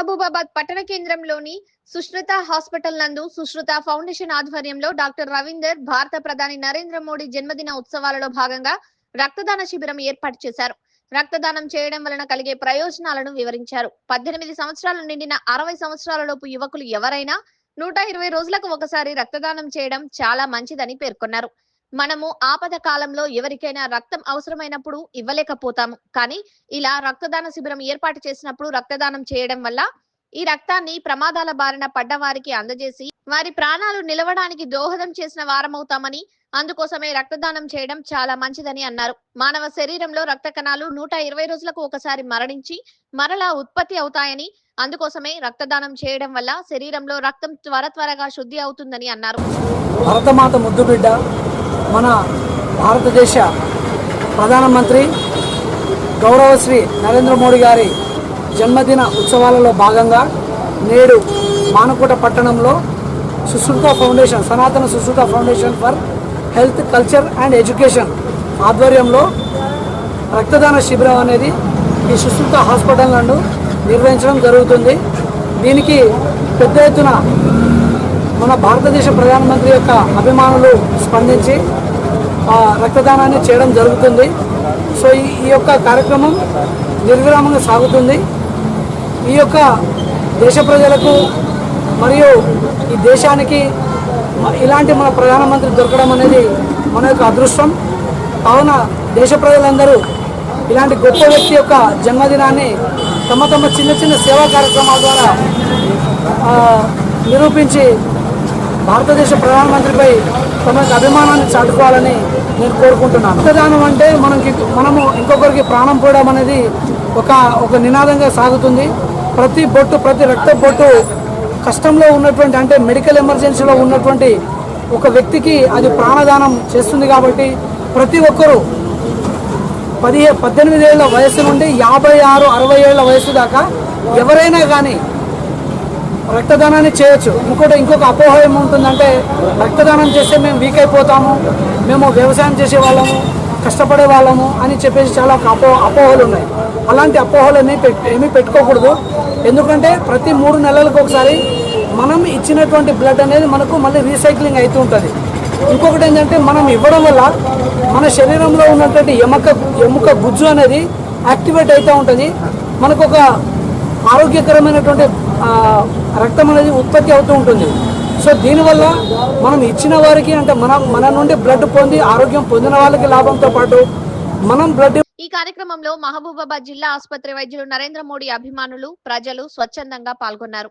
మహబూబాబాద్ పట్టణ కేంద్రంలోని సుశ్రుత హాస్పిటల్ నందు సుశ్రుత ఫౌండేషన్ ఆధ్వర్యంలో డాక్టర్ రవీందర్ భారత ప్రధాని నరేంద్ర మోడీ జన్మదిన ఉత్సవాలలో భాగంగా రక్తదాన శిబిరం ఏర్పాటు చేశారు. రక్తదానం చేయడం వలన కలిగే ప్రయోజనాలను వివరించారు. పద్దెనిమిది సంవత్సరాలు నిండిన అరవై సంవత్సరాలలోపు యువకులు ఎవరైనా నూట ఇరవై రోజులకు ఒకసారి రక్తదానం చేయడం చాలా మంచిదని పేర్కొన్నారు. మనము ఆపద కాలంలో ఎవరికైనా రక్తం అవసరమైనప్పుడు ఇవ్వలేకపోతాము. కానీ ఇలా రక్తదాన శిబిరం ఏర్పాటు చేసినప్పుడు రక్తదానం చేయడం వల్ల ఈ రక్తాన్ని ప్రమాదాల బారిన పడ్డ వారికి అందజేసి వారి ప్రాణాలు నిలవడానికి దోహదం చేసిన వారమవుతామని అందుకోసమే రక్తదానం చేయడం చాలా మంచిదని అన్నారు. మానవ శరీరంలో రక్త కణాలు నూట ఇరవై రోజులకు ఒకసారి మరణించి మరలా ఉత్పత్తి అవుతాయని అందుకోసమే రక్తదానం చేయడం వల్ల శరీరంలో రక్తం త్వర త్వరగా శుద్ధి అవుతుందని అన్నారు. భరతమాత ముద్దుబిడ్డ మన భారతదేశ ప్రధానమంత్రి గౌరవశ్రీ నరేంద్ర మోడీ గారి జన్మదిన ఉత్సవాలలో భాగంగా నేడు మానకోట పట్టణంలో Sushruta foundation Sanatana Sushruta foundation for health culture and education ఆధ్వర్యంలో రక్తదాన శిబిరం అనేది ఈ సుశ్రుత హాస్పిటల్ నందు నిర్వహించడం జరుగుతుంది. దీనికి పెద్ద ఎత్తున మన భారతదేశ ప్రధానమంత్రి యొక్క అభిమానులు స్పందించి రక్తదానాన్ని చేయడం జరుగుతుంది. సో ఈ యొక్క కార్యక్రమం నిర్విరామంగా సాగుతుంది. ఈ యొక్క దేశ ప్రజలకు మరియు ఈ దేశానికి ఇలాంటి మన ప్రధానమంత్రి దొరకడం అనేది మన యొక్క అదృష్టం. కావున దేశ ప్రజలందరూ ఇలాంటి గొప్ప వ్యక్తి యొక్క జన్మదినాన్ని తమ తమ చిన్న చిన్న సేవా కార్యక్రమాల ద్వారా నిరూపించి భారతదేశ ప్రధానమంత్రిపై తమ అభిమానాన్ని చాటుకోవాలని నేను కోరుకుంటున్నాను. రక్తదానం అంటే మనకి మనము ఇంకొకరికి ప్రాణం పోయడం అనేది ఒక ఒక నినాదంగా సాగుతుంది. ప్రతి బొట్టు ప్రతి రక్త బొట్టు కష్టంలో ఉన్నటువంటి అంటే మెడికల్ ఎమర్జెన్సీలో ఉన్నటువంటి ఒక వ్యక్తికి అది ప్రాణదానం చేస్తుంది కాబట్టి ప్రతి ఒక్కరూ పదిహే పద్దెనిమిది ఏళ్ళ వయసు నుండి యాభై ఆరు అరవై ఏళ్ళ వయసు దాకా ఎవరైనా కానీ రక్తదానాన్ని చేయొచ్చు. ఇంకోటి ఇంకొక అపోహ ఏముంటుందంటే రక్తదానం చేస్తే మేము వీక్ అయిపోతాము మేము వ్యవసాయం చేసే వాళ్ళము కష్టపడే వాళ్ళము అని చెప్పేసి చాలా ఒక అపో అపోహలు ఉన్నాయి. అలాంటి అపోహలని పెట్ ఏమీ పెట్టుకోకూడదు. ఎందుకంటే ప్రతి మూడు నెలలకు ఒకసారి మనం ఇచ్చినటువంటి బ్లడ్ అనేది మనకు మళ్ళీ రీసైక్లింగ్ అవుతూ ఉంటుంది. ఇంకొకటి ఏంటంటే మనం ఇవ్వడం వల్ల మన శరీరంలో ఉన్నటువంటి ఎముక ఎముక గుజ్జు అనేది యాక్టివేట్ అవుతూ ఉంటుంది. మనకు ఒక ఆరోగ్యకరమైనటువంటి ఆ, రక్తం అనేది ఉత్పత్తి అవుతూ ఉంటుంది. సో దీనివల్ల మనం ఇచ్చిన వారికి అంటే మన మన నుండి బ్లడ్ పొంది ఆరోగ్యం పొందిన వాళ్ళకి లాభంతో పాటు మనం బ్లడ్ ఈ కార్యక్రమంలో మహబూబాబాద్ జిల్లా ఆసుపత్రి వైద్యులు నరేంద్ర మోడీ అభిమానులు ప్రజలు స్వచ్ఛందంగా పాల్గొన్నారు.